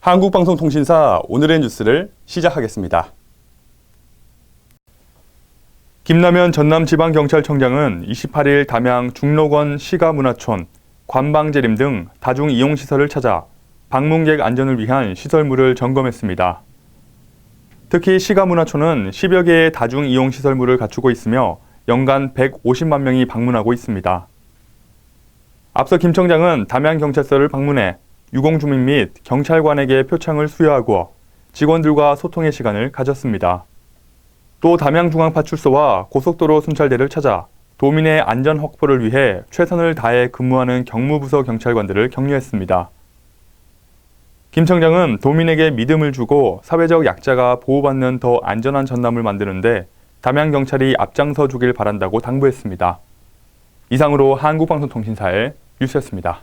한국방송통신사 오늘의 뉴스를 시작하겠습니다. 김남현 전남지방경찰청장은 28일 담양 중록원 시가문화촌, 관방재림 등 다중이용시설을 찾아 방문객 안전을 위한 시설물을 점검했습니다. 특히 시가문화촌은 10여 개의 다중 이용 시설물을 갖추고 있으며 연간 150만 명이 방문하고 있습니다. 앞서 김 청장은 담양경찰서를 방문해 유공주민 및 경찰관에게 표창을 수여하고 직원들과 소통의 시간을 가졌습니다. 또 담양중앙파출소와 고속도로 순찰대를 찾아 도민의 안전 확보를 위해 최선을 다해 근무하는 경무부서 경찰관들을 격려했습니다. 김 청장은 도민에게 믿음을 주고 사회적 약자가 보호받는 더 안전한 전남을 만드는데 담양 경찰이 앞장서 주길 바란다고 당부했습니다. 이상으로 한국방송통신사의 뉴스였습니다.